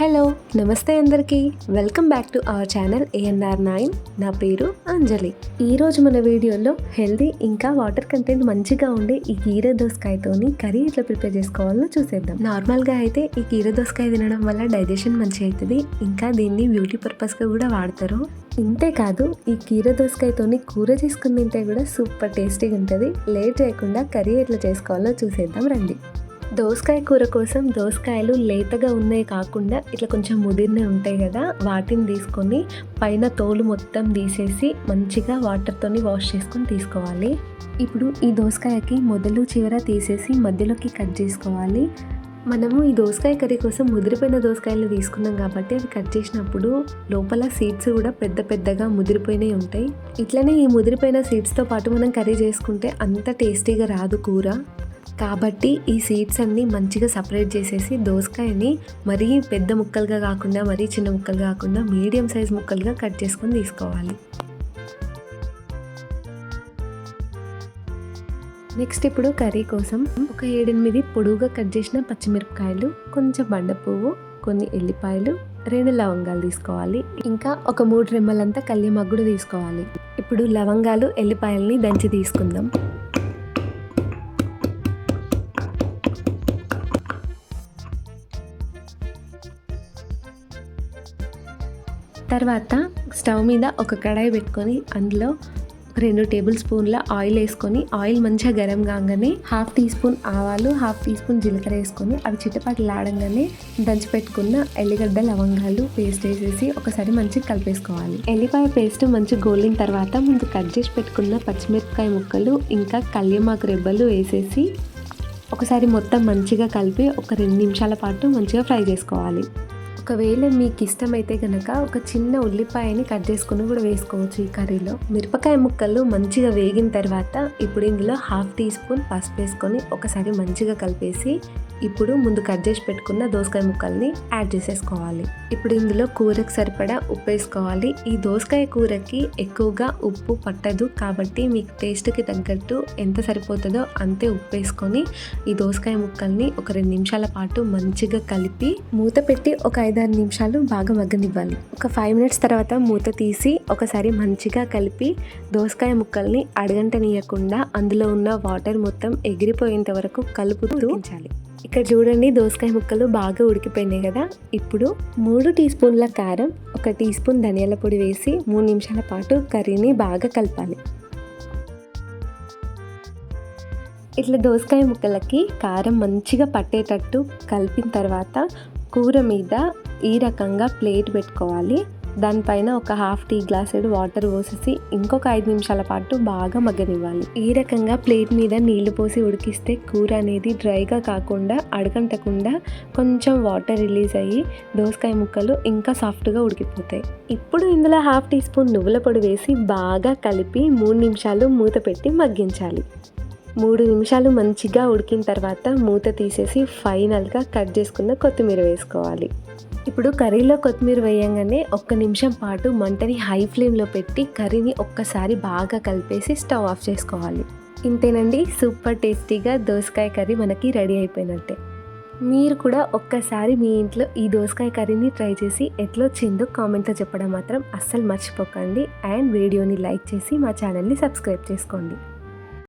Hello నమస్తే అందరికీ. Welcome back to our channel ANR nine నా పేరు అంజలి. ఈరోజు మన వీడియోలో హెల్దీ ఇంకా వాటర్ కంటెంట్ మంచిగా ఉండే ఈ కీర దోసకాయతోని కర్రీ ఎట్లా ప్రిపేర్ చేసుకోవాలో చూసేద్దాం. నార్మల్గా అయితే ఈ కీర దోసకాయ తినడం వల్ల డైజెషన్ మంచి అవుతుంది ఇంకా దీన్ని బ్యూటీ పర్పస్గా కూడా వాడతారు. ఇంతేకాదు ఈ కీర దోసకాయతోని కూర చేసుకుని తింటే కూడా సూపర్ టేస్టీగా ఉంటుంది. లేట్ చేయకుండా కర్రీ ఎట్లా చేసుకోవాలో చూసేద్దాం రండి. దోసకాయ కూర కోసం దోసకాయలు లేతగా ఉన్నాయి కాకుండా ఇట్లా కొంచెం ముదిరినవి ఉంటాయి కదా వాటిని తీసుకొని పైన తోలు మొత్తం తీసేసి మంచిగా వాటర్తోని వాష్ చేసుకొని తీసుకోవాలి. ఇప్పుడు ఈ దోసకాయకి మొదలు చివర తీసేసి మధ్యలోకి కట్ చేసుకోవాలి. మనము ఈ దోసకాయ కర్రీ కోసం ముదిరిపోయిన దోసకాయలు తీసుకున్నాం కాబట్టి అవి కట్ చేసినప్పుడు లోపల సీడ్స్ కూడా పెద్ద పెద్దగా ముదిరిపోయినవి ఉంటాయి. ఇట్లనే ఈ ముదిరిపోయిన సీడ్స్తో పాటు మనం కర్రీ చేసుకుంటే అంత టేస్టీగా రాదు కూర. కాబట్టి ఈ సీడ్స్ అన్నీ మంచిగా సపరేట్ చేసేసి దోసకాయని మరీ పెద్ద ముక్కలుగా కాకుండా మరీ చిన్న ముక్కలు కాకుండా మీడియం సైజ్ ముక్కలుగా కట్ చేసుకొని తీసుకోవాలి. నెక్స్ట్ ఇప్పుడు కర్రీ కోసం ఒక ఏడెనిమిది పొడువుగా కట్ చేసిన పచ్చిమిరపకాయలు కొంచెం బండ పువ్వు కొన్ని ఎల్లిపాయలు రెండు లవంగాలు తీసుకోవాలి. ఇంకా ఒక మూడు రెమ్మలంతా కల్లిమగ్గుడు తీసుకోవాలి. ఇప్పుడు లవంగాలు ఎల్లిపాయల్ని దంచి తీసుకుందాం. తర్వాత స్టవ్ మీద ఒక కడాయి పెట్టుకొని అందులో రెండు టేబుల్ స్పూన్ల ఆయిల్ వేసుకొని ఆయిల్ మంచిగా గరం కాగానే హాఫ్ టీ స్పూన్ ఆవాలు హాఫ్ టీ స్పూన్ జీలకర్ర వేసుకొని అవి చిట్టపట్లాడంగానే దంచి పెట్టుకున్న ఎల్లిగడ్డ లవంగాలు పేస్ట్ వేసేసి ఒకసారి మంచిగా కలిపేసుకోవాలి. ఎల్లిపాయ పేస్ట్ మంచి గోలిన తర్వాత ముందు కట్ చేసి పెట్టుకున్న పచ్చిమిరపకాయ ముక్కలు ఇంకా కళ్యమాకు రెబ్బలు వేసేసి ఒకసారి మొత్తం మంచిగా కలిపి ఒక రెండు నిమిషాల పాటు మంచిగా ఫ్రై చేసుకోవాలి. ఒకవేళ మీకు ఇష్టమైతే కనుక ఒక చిన్న ఉల్లిపాయని కట్ చేసుకుని కూడా వేసుకోవచ్చు ఈ కర్రీలో. మిరపకాయ ముక్కలు మంచిగా వేగిన తర్వాత ఇప్పుడు ఇందులో హాఫ్ టీ స్పూన్ పసుపు వేసుకొని ఒకసారి మంచిగా కలిపేసి ఇప్పుడు ముందు కట్ చేసి పెట్టుకున్న దోసకాయ ముక్కల్ని యాడ్ చేసేసుకోవాలి. ఇప్పుడు ఇందులో కూరకు సరిపడా ఉప్పు వేసుకోవాలి. ఈ దోసకాయ కూరకి ఎక్కువగా ఉప్పు పట్టదు కాబట్టి మీకు టేస్ట్కి తగ్గట్టు ఎంత సరిపోతుందో అంతే ఉప్పు వేసుకొని ఈ దోసకాయ ముక్కల్ని ఒక రెండు నిమిషాల పాటు మంచిగా కలిపి మూత పెట్టి ఒక ఐదారు నిమిషాలు బాగా మగ్గనివ్వాలి. ఒక ఫైవ్ మినిట్స్ తర్వాత మూత తీసి ఒకసారి మంచిగా కలిపి దోసకాయ ముక్కల్ని అడగంటనీయకుండా అందులో ఉన్న వాటర్ మొత్తం ఎగిరిపోయేంత వరకు కలుపుతూ ఉంచాలి ఇక్కడ చూడండి దోసకాయ ముక్కలు బాగా ఉడికిపోయినాయి కదా. ఇప్పుడు మూడు టీ స్పూన్ల కారం ఒక టీ స్పూన్ ధనియాల పొడి వేసి మూడు నిమిషాల పాటు కర్రీని బాగా కలపాలి. ఇట్లా దోసకాయ ముక్కలకి కారం మంచిగా పట్టేటట్టు కలిపిన తర్వాత కూర మీద ఈ రకంగా ప్లేట్ పెట్టుకోవాలి. దానిపైన ఒక హాఫ్ టీ గ్లాసుడు వాటర్ పోసేసి ఇంకొక ఐదు నిమిషాల పాటు బాగా మగ్గనివ్వాలి. ఈ రకంగా ప్లేట్ మీద నీళ్ళు పోసి ఉడికిస్తే కూర అనేది డ్రైగా కాకుండా అడగంటకుండా కొంచెం వాటర్ రిలీజ్ అయ్యి దోసకాయ ముక్కలు ఇంకా సాఫ్ట్గా ఉడికిపోతాయి. ఇప్పుడు ఇందులో హాఫ్ టీ స్పూన్ నువ్వుల పొడి వేసి బాగా కలిపి మూడు నిమిషాలు మూత పెట్టి మగ్గించాలి. మూడు నిమిషాలు మంచిగా ఉడికిన తర్వాత మూత తీసేసి ఫైనల్గా కట్ చేసుకున్న కొత్తిమీర వేసుకోవాలి. ఇప్పుడు కర్రీలో కొత్తిమీర వేయంగానే ఒక్క నిమిషం పాటు మంటని హై ఫ్లేమ్లో పెట్టి కర్రీని ఒక్కసారి బాగా కలిపేసి స్టవ్ ఆఫ్ చేసుకోవాలి. ఇంతేనండి సూపర్ టేస్టీగా దోసకాయ కర్రీ మనకి రెడీ అయిపోయినట్టే. మీరు కూడా ఒక్కసారి మీ ఇంట్లో ఈ దోసకాయ కర్రీని ట్రై చేసి ఎట్లా వచ్చిందో కామెంట్లో చెప్పడం మాత్రం అస్సలు మర్చిపోకండి. అండ్ వీడియోని లైక్ చేసి మా ఛానల్ని సబ్స్క్రైబ్ చేసుకోండి.